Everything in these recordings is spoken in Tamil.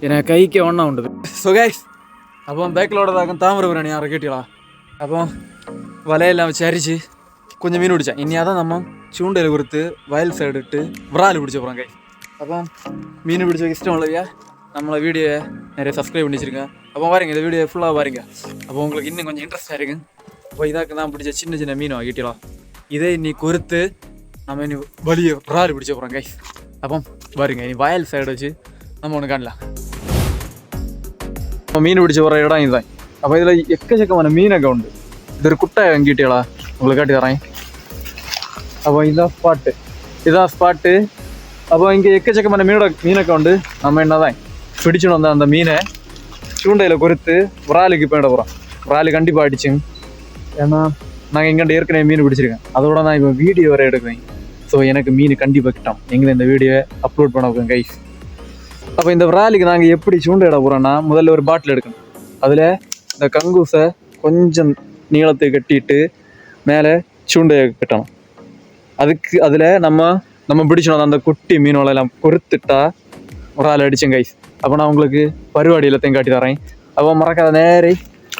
எனக்கு கைக்கு ஒன்றா உண்டு ஸோ கைஸ் അപ്പോൾ ബാക്കിലോടതാക്കും താമരപുരാണ് ഞാൻ ഇറക്കിയിട്ടാ അപ്പോൾ വലയെല്ലാം വെച്ച് അരിച്ച് കുഞ്ഞു മീൻ പിടിച്ച ഇനി അതാ നമ്മ ചൂണ്ടയിൽ കൊടുത്ത് വയൽ സൈഡ് ഇട്ട് വ്രാല് പിടിച്ച പോകാം കൈ അപ്പം മീൻ പിടിച്ച ഇഷ്ടമുള്ളവ നമ്മളെ വീഡിയോ நிறைய சப்ஸ்கிரைப் பண்ணி வச்சிருக்கேன் அப்போ பாருங்க இந்த வீடியோ ஃபுல்லாக பாருங்க அப்போ உங்களுக்கு இன்னும் கொஞ்சம் இன்ட்ரெஸ்டாக இருக்கு அப்போ இதாக்கு தான் பிடிச்ச சின்ன சின்ன மீன் வாங்கிட்டலாம் இதை இனி கொறுத்து நம்ம இனி வலிய விரால் பிடிச்ச போகிறோம் கைஸ் அப்போ பாருங்க இனி வயல் சைடு வச்சு நம்ம ஒன்று காணலாம் மீன் பிடிச்ச ஒரு இடம் இதுதான் அப்போ இதில் எக்கச்சக்கமான மீனக உண்டு இது ஒரு குட்டை எங்கிட்டியலா உங்களுக்கு காட்டி தரேன் அப்போ இதுதான் ஸ்பாட்டு இதுதான் ஸ்பாட்டு அப்போ இங்கே எக்கச்சக்கமான மீனோட மீனக்க உண்டு நம்ம என்ன தான் பிடிச்சுன்னு வந்த அந்த மீனை சூண்டையில் குறித்து விராலிக்கு போயிட போகிறோம் விராலி கண்டிப்பாக அடிச்சு ஏன்னா நாங்கள் எங்கிட்ட ஏற்கனவே மீன் பிடிச்சிருக்கேன் அதோட நான் இப்போ வீடியோ வரை எடுக்கிறேன் ஸோ எனக்கு மீன் கண்டிப்பாக கிட்டோம் எங்களை இந்த வீடியோ அப்லோட் பண்ண வைக்கேன் கைஸ் அப்போ இந்த விராலுக்கு நாங்கள் எப்படி சூண்டை இட போகிறோன்னா முதல்ல ஒரு பாட்டில் எடுக்கணும். அதில் இந்த கங்கூசை கொஞ்சம் நீளத்தை கட்டிட்டு மேலே சூண்டையை கட்டணும். அதுக்கு அதில் நம்ம நம்ம பிடிச்சணும் அந்த குட்டி மீனோளெல்லாம் பொறுத்துட்டா விரால் அடிச்சேன் கைஸ் அப்போ நான் உங்களுக்கு பருவாடி எல்லாத்தையும் காட்டி தரேன். அப்போ மறக்காத நேரே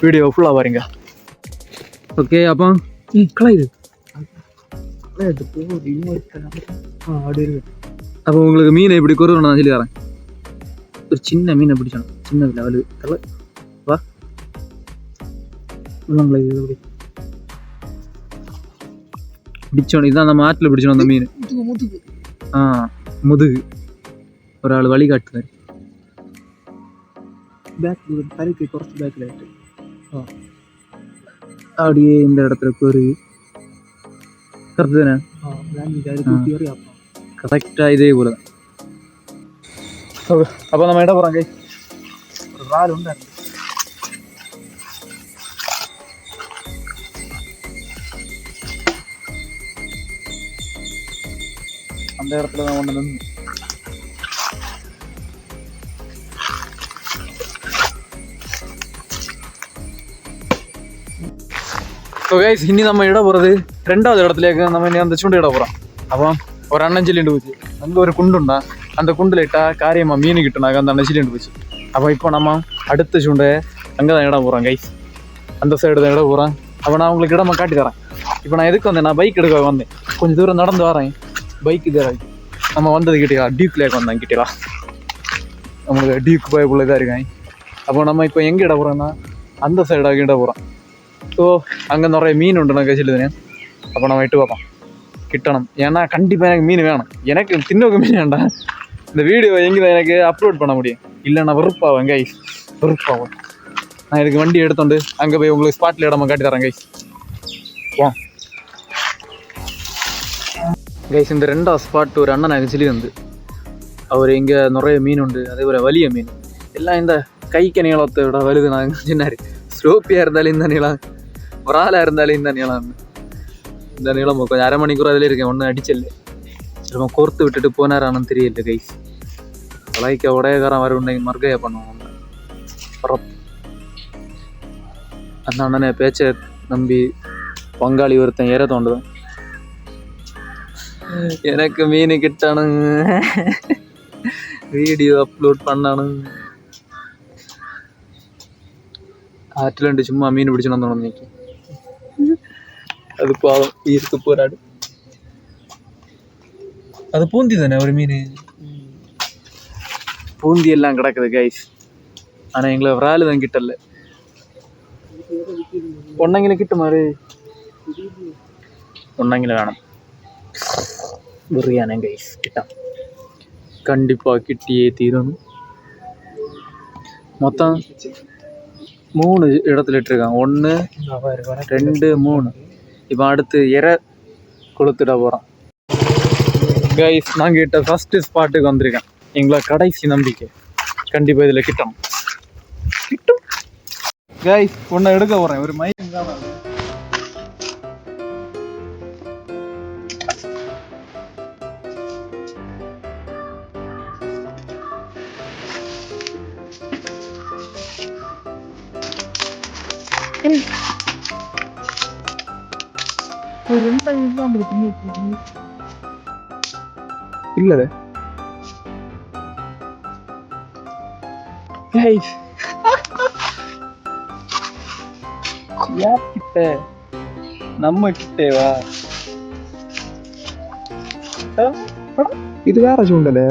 வீடியோ ஃபுல்லாக பாருங்க. ஓகே அப்போ கலாயுது அப்போ உங்களுக்கு மீனை இப்படி குறுகணும் நான் சொல்லி தரேன். ஒரு சின்ன மீனை பிடிச்சோம் சின்ன லெவலு தலை வா உள்ளங்களா இது எப்படி பிடிச்சோம் இதுதான் நம்ம ஆற்றுல பிடிச்சோம் அந்த மீன் ஆ முதுகு ஒரு ஆள் வழி காட்டுறாரு பேக் தலைக்கு குறைச்சி பேக்கில் ஆகிட்டு அப்படியே இந்த இடத்துல ஒரு கரெக்டு தானே கரெக்டாக இதே போல தான் ഓക്കെ അപ്പോൾ നമ്മൾ ഇട പുറം കൈ? റാലുണ്ടായിരുന്നു അന്തേരത്തിൽ നമ്മൾ നിന്ന്. ഗൈസ് ഇനി ഇട ഇടപുറത്ത് രണ്ടാമത് ഇടത്തിലേക്ക് നമ്മൾ ഇനി അന്തച്ചുകൊണ്ട് ഇടപുറം അപ്പം ഒരെണ്ണം ചെല്ലിണ്ട് പോയി നമുക്ക് ഒരു കുണ്ടുണ്ടാ. அந்த குண்டில் இட்டால் காரியமாக மீன் கிட்டுனாங்க அந்த அண்ணன் போச்சு. அப்போ இப்போ நம்ம அடுத்த சூண்டை அங்கே தான் இடம் போகிறோம் கைஸ் அந்த சைடு தான் இடம் போகிறேன் அப்போ நான் உங்களுக்கு இடமா காட்டி தரேன். இப்போ நான் எதுக்கு வந்தேன்? நான் பைக் எடுக்க வந்தேன். கொஞ்சம் தூரம் நடந்து வரேன். பைக்கு இதே நம்ம வந்தது கிட்டா டியூக் லேக் வந்தேன் கிட்டா நம்மளுக்கு டியூக் போய் தான் இருக்கேன் அப்போ நம்ம இப்போ எங்கே இட போகிறோன்னா அந்த சைடாக இட போகிறோம் ஸோ அங்கே நிறைய மீன் உண்டு நான் சொல்லுதுனே அப்போ நம்ம இட்டு பார்ப்போம். கிட்டணும். ஏன்னா கண்டிப்பாக எனக்கு மீன் வேணும். எனக்கு தின்னோக்கு மீன் வேண்டாம். இந்த வீடியோ எங்கே தான் எனக்கு அப்லோட் பண்ண முடியும்? இல்லை நான் வெறுப்பாவேன் கைஸ் வெறுப்பாவேன். நான் எனக்கு வண்டி எடுத்தோண்டு அங்கே போய் உங்களுக்கு ஸ்பாட்டில் இடமா காட்டி தரேன் கைஸ் வா. கைஸ் இந்த ரெண்டாவது ஸ்பாட் ஒரு அண்ணன் எனக்கு சொல்லி வந்து அவர் இங்கே நிறைய மீன் உண்டு அதே போல் வலிய மீன். எல்லாம் இந்த கைக்கு நீளத்தை விட வலுது நான் சொன்னார். ஸ்லோப்பியாக இருந்தாலும் இந்த நீளம் ஒரு ஆளாக இருந்தாலும் இந்த நீளம். இந்த நீளம் கொஞ்சம் அரை மணிக்கூர் அதில் இருக்கேன் ஒன்றும் அடிச்சல்ல. சிலமா கோர்த்து விட்டுட்டு போனாரானு தெரியல கைஸ் கலாய்க்க உடையகாரம் வரும் இன்னைக்கு மர்கையா பண்ணுவோம் அப்புறம் அந்த அண்ணனை பேச்சை நம்பி பங்காளி ஒருத்தன் ஏற தோண்டுதான் எனக்கு மீன் கிட்டானுங்க. Video upload பண்ணானுங்க. ஆற்றில் சும்மா மீன் பிடிச்சு வந்தோம் இன்னைக்கு. அது பாவம் ஈர்த்து போராடு அது பூந்தி தானே ஒரு மீன்? பூந்தி எல்லாம் கிடக்குது கைஸ் ஆனால் எங்களை விராலு தான் இல்லை ஒன்னங்கில கிட்ட மாதிரி ஒன்னங்கில வேணும். பிரியாணி கைஸ் கிட்டான் கண்டிப்பாக கிட்டியே தீரணும். மொத்தம் மூணு இடத்துல இட்டிருக்காங்க. ஒன்று ரெண்டு மூணு. இப்போ அடுத்து இற கொளுத்துட போகிறோம் கைஸ் நாங்கள் கிட்ட ஃபஸ்ட்டு ஸ்பாட்டுக்கு வந்திருக்கேன். எங்களை கடைசி நம்பிக்கை. கண்டிப்பாக இதில் கிட்டணும். கிட்டும். கைஸ் ஒன்று எடுக்க போகிறேன் ஒரு மையம் தான் இல்ல. கைஸ் கிட்ட நம்ம கிட்டேவா இது வேற சூண்டல்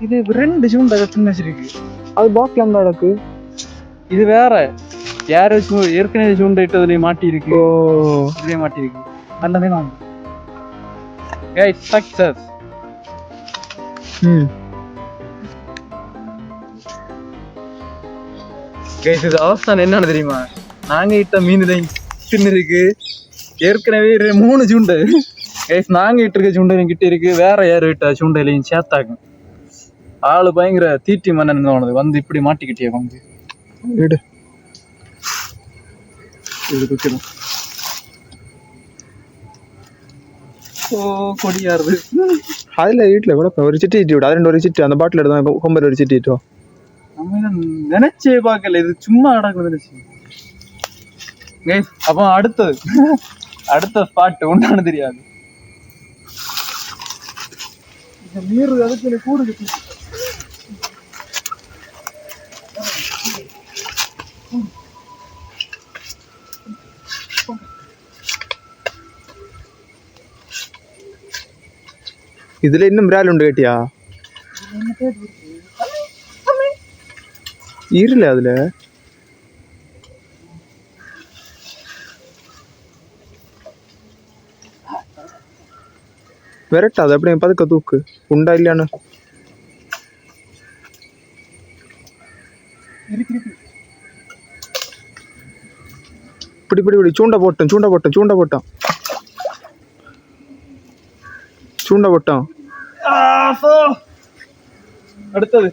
இது ரெண்டு சூண்டை பின்ன வச்சிருக்கு அது பாக்ல அந்த இடக்கு இது வேற யாரோ ஏற்கனவே சூண்டை இட்டதுலயும் மாட்டி இருக்கு ஓ இதுலயே மாட்டி இருக்கு அந்த மாதிரி வாங்க கைஸ் சக்சஸ் ம் கேட்டது அவஸ்தான். என்னன்னு தெரியுமா? நாங்க இட்ட மீன் தான் இருக்கு. ஏற்கனவே மூணு சுண்டை கைஸ் நாங்க இட்டு இருக்க சுண்டையும் கிட்ட இருக்கு. வேற யாரு விட்ட சுண்டையிலையும் சேர்த்தாக்கும் ஆளு பயங்கர தீட்டி மன்னன் தோணுது வந்து இப்படி மாட்டிக்கிட்டே வந்து. எடு இது ஓ கொடியாருது. அதில் வீட்டில் கூட ஒரு சிட்டி இட்டு விடு. அது ரெண்டு ஒரு சிட்டி. அந்த பாட்டில் எடுத்து கொம்பர் ஒரு சிட்டி இட்டோம் நினைச்சே பார்க்கல இது சும்மா நடக்குது நினைச்சு கைஸ் அப்போ அடுத்தது அடுத்த ஸ்பாட் ஒன்றானு தெரியாது இந்த நீர் அதுக்கு கூடு கட்டி ഇതിൽ இன்னும் விரால் உண்டு கேட்டியா இருல அதில். விரட்டாது அப்படியே பதுக்க தூக்கு? உண்டா இல்லையான்னு? இப்படி இப்படி இப்படி சூண்டை போட்டோம் சூண்டை போட்டோம் சூண்டை போட்டோம் சூண்டை போட்டோம் அடுத்தது.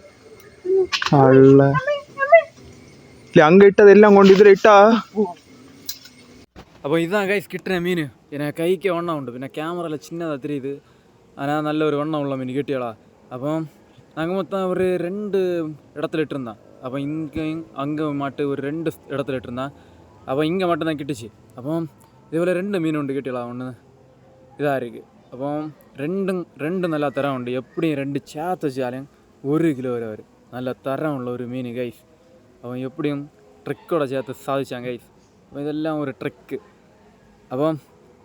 அல்ல. ഇല്ല അങ്ങ് ഇട്ടതെല്ലാം കൊണ്ട് ഇതിൽ ഇട്ടാ അപ്പോൾ ഇതാണ് കൈസ് കിട്ടുന്ന മീൻ പിന്നെ കൈക്ക് വണ്ണമുണ്ട് പിന്നെ ക്യാമറയിൽ ചിന്നതാ തിരി ഇത് അതിനാ നല്ലൊരു വണ്ണമുള്ള മീൻ കിട്ടിയടാ അപ്പം நாங்கள் மொத்தம் ஒரு ரெண்டு இடத்துல இட்டிருந்தான் அப்போ இங்கே அங்கே மாட்டு ஒரு ரெண்டு இடத்துல இட்டிருந்தான் அப்போ இங்கே மட்டும் தான் கிட்டுச்சு அப்போ இதுபோல் ரெண்டு மீன் உண்டு கிட்டிடலாம் ஒன்று இதாக இருக்குது அப்போ ரெண்டும் ரெண்டு நல்லா தரம் உண்டு எப்படியும் ரெண்டு சேர்த்து வச்சாலும் ஒரு கிலோ வரை வரும் நல்ல தரம் உள்ள ஒரு மீன் கைஸ் அவன் எப்படியும் ட்ரிக்கோட சேர்த்து சாதிச்சான் கைஸ் இதெல்லாம் ஒரு ட்ரிக்கு அப்போ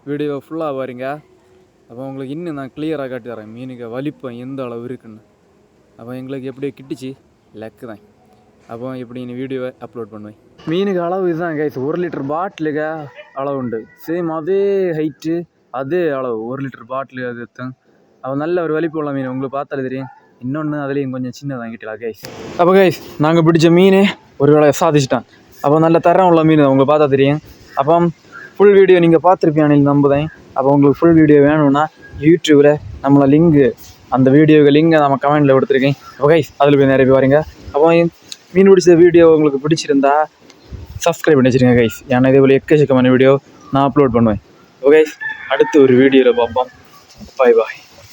வீடியோ ஃபுல்லாக பாருங்க அப்போ உங்களுக்கு இன்னும் நான் கிளியராக காட்டி தரேன் மீனுக்கு வலிப்பம் எந்த அளவு இருக்குன்னு அப்போ எங்களுக்கு எப்படியோ கிட்டுச்சு லக்கு தான் அப்போ இப்படி நீ வீடியோவை அப்லோட் பண்ணுவேன் மீனுக்கு அளவு இதுதான் கைஸ் ஒரு லிட்டர் பாட்டிலுக்கு அளவு உண்டு சேம் அதே ஹைட்டு அதே அளவு ஒரு லிட்டர் பாட்டில் அது எத்தும் அப்போ நல்ல ஒரு வலிப்பு உள்ள மீன் உங்களுக்கு பார்த்தாலே தெரியும் இன்னொன்று அதுலேயும் கொஞ்சம் சின்னதாக கிட்டலாம் கைஸ் அப்போ கைஸ் நாங்கள் பிடிச்ச மீன் ஒருவேளை சாதிச்சிட்டான். அப்போ நல்ல தரம் உள்ள மீன் உங்களுக்கு பார்த்தா தெரியும். அப்போ ஃபுல் வீடியோ நீங்கள் பார்த்துருப்பீங்க நம்புதேன். அப்போ உங்களுக்கு ஃபுல் வீடியோ வேணும்னா யூடியூப்பில் நம்மளை லிங்கு அந்த வீடியோக்கு லிங்கை நம்ம கமெண்ட்டில் கொடுத்துருக்கேன். ஓகே அதில் போய் நிறைய பேர் வரீங்க. அப்போ மீன் பிடிச்ச வீடியோ உங்களுக்கு பிடிச்சிருந்தா சப்ஸ்கிரைப் பண்ணி வச்சுருங்க கைஸ் ஏன்னா இதே போல் எக்கச்சக்கமான வீடியோ நான் அப்லோட் பண்ணுவேன். ஓகே அடுத்து ஒரு வீடியோவில் பார்ப்போம். பாய் பாய்